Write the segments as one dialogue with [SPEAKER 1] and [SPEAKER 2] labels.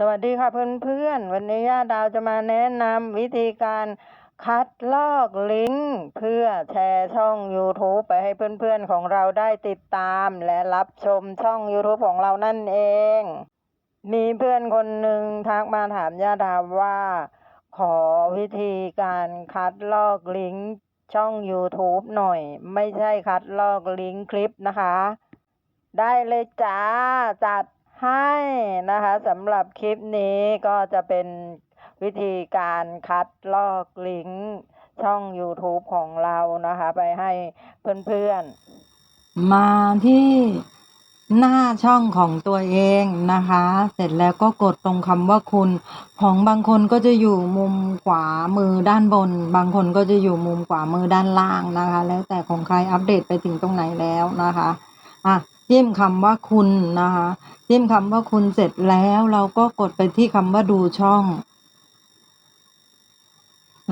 [SPEAKER 1] สวัสดีค่ะเพื่อนๆ วันนี้ย่าดาวจะมาแนะนำวิธีการคัดลอกลิงก์เพื่อแชร์ช่อง YouTube ไปให้เพื่อนๆของเราได้ติดตามและรับชมช่อง YouTube ของเรานั่นเอง มีเพื่อนคนหนึ่งทักมาถามย่าดาวว่า ขอวิธีการคัดลอกลิงก์ช่อง YouTube หน่อย ไม่ใช่คัดลอกลิงก์คลิปนะคะ ได้เลยจ้าจัด ให้นะคะสำหรับคลิปนี้ก็จะเป็นวิธีการคัดลอกลิงก์ช่อง YouTube ของเรานะคะ ไปให้เพื่อนๆ
[SPEAKER 2] มาที่หน้าช่องของตัวเองนะคะ เสร็จแล้วก็กดตรงคำว่าคุณของบางคนก็จะอยู่มุมขวามือด้านบน บางคนก็จะอยู่มุมขวามือด้านล่างนะคะ แล้วแต่ของใครอัปเดตไปถึงตรงไหนแล้วนะคะ อะ จิ้มคำว่าคุณนะคะ จิ้มคำว่าคุณเสร็จแล้วเราก็กดไปที่คำว่าดูช่อง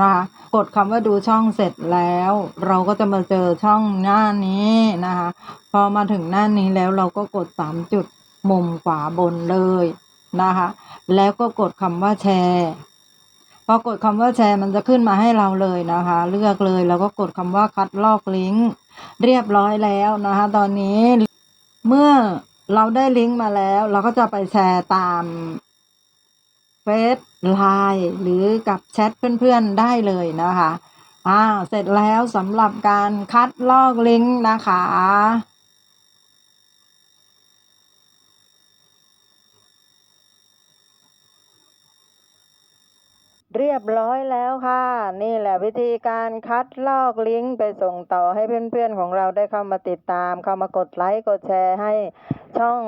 [SPEAKER 2] นะคะกดคำว่าดูช่องเสร็จแล้ว เราก็จะมาเจอช่องหน้านี้นะคะ พอมาถึงหน้านี้แล้วเราก็กดสามจุดมุมขวาบนเลยนะคะ แล้วก็กดคำว่าแชร์พอกดคำว่าแชร์มันจะขึ้นมาให้เราเลยนะคะ เลือกเลยแล้วก็กดคำว่าคัดลอกลิงก์เรียบร้อยแล้วนะคะ ตอนนี้ เมื่อเราได้ลิงก์มาแล้ว เราก็จะไปแชร์ตามเฟซไลน์หรือกับแชทเพื่อนๆได้เลยนะคะอ่าเสร็จแล้วสำหรับการคัดลอกลิงก์นะคะ
[SPEAKER 1] เรียบร้อยแล้วค่ะ นี่แหละวิธีการคัดลอกลิงก์ไปส่งต่อให้เพื่อนๆของเราได้เข้ามาติดตาม เข้ามากดไลค์กดแชร์ให้ช่อง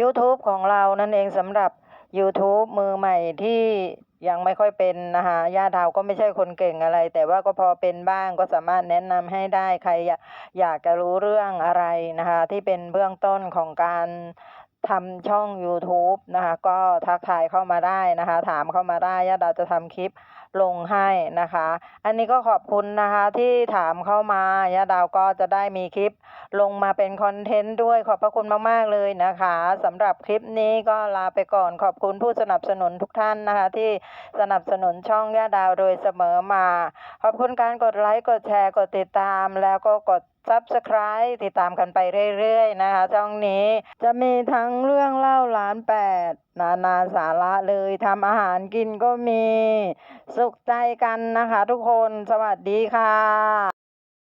[SPEAKER 1] YouTube ของเรานั่นเองสำหรับ YouTube มือใหม่ที่ยังไม่ค่อยเป็นนะคะย่าดาวก็ไม่ใช่คนเก่งอะไร แต่ว่าก็พอเป็นบ้างก็สามารถแนะนำให้ได้ใครอยากอยากจะรู้เรื่องอะไรนะคะ ที่เป็นเบื้องต้นของการ ทำช่อง YouTube นะคะ ก็ทักทายเข้ามาได้นะคะ ถามเข้ามาได้ย่าดาจะทำคลิปลงให้นะคะ อันนี้ก็ขอบคุณนะคะที่ถามเข้ามาย่าดาวก็จะได้มีคลิปลงมาเป็นคอนเทนต์ด้วยขอบพระคุณมาก ๆ เลยนะคะสำหรับคลิปนี้ก็ลาไปก่อนขอบคุณผู้สนับสนุนทุกท่านนะคะ ที่สนับสนุนช่องย่าดาวโดยเสมอมา ขอบคุณการกดไลค์กดแชร์กดติดตามแล้วก็กด Subscribe ติดตามกันไปเรื่อยๆ นะคะช่องนี้จะมีทั้งเรื่องเล่าล้านแปดนานาสาระเลยทำอาหารกินก็มี สุขใจกันนะคะทุกคนสวัสดีค่ะ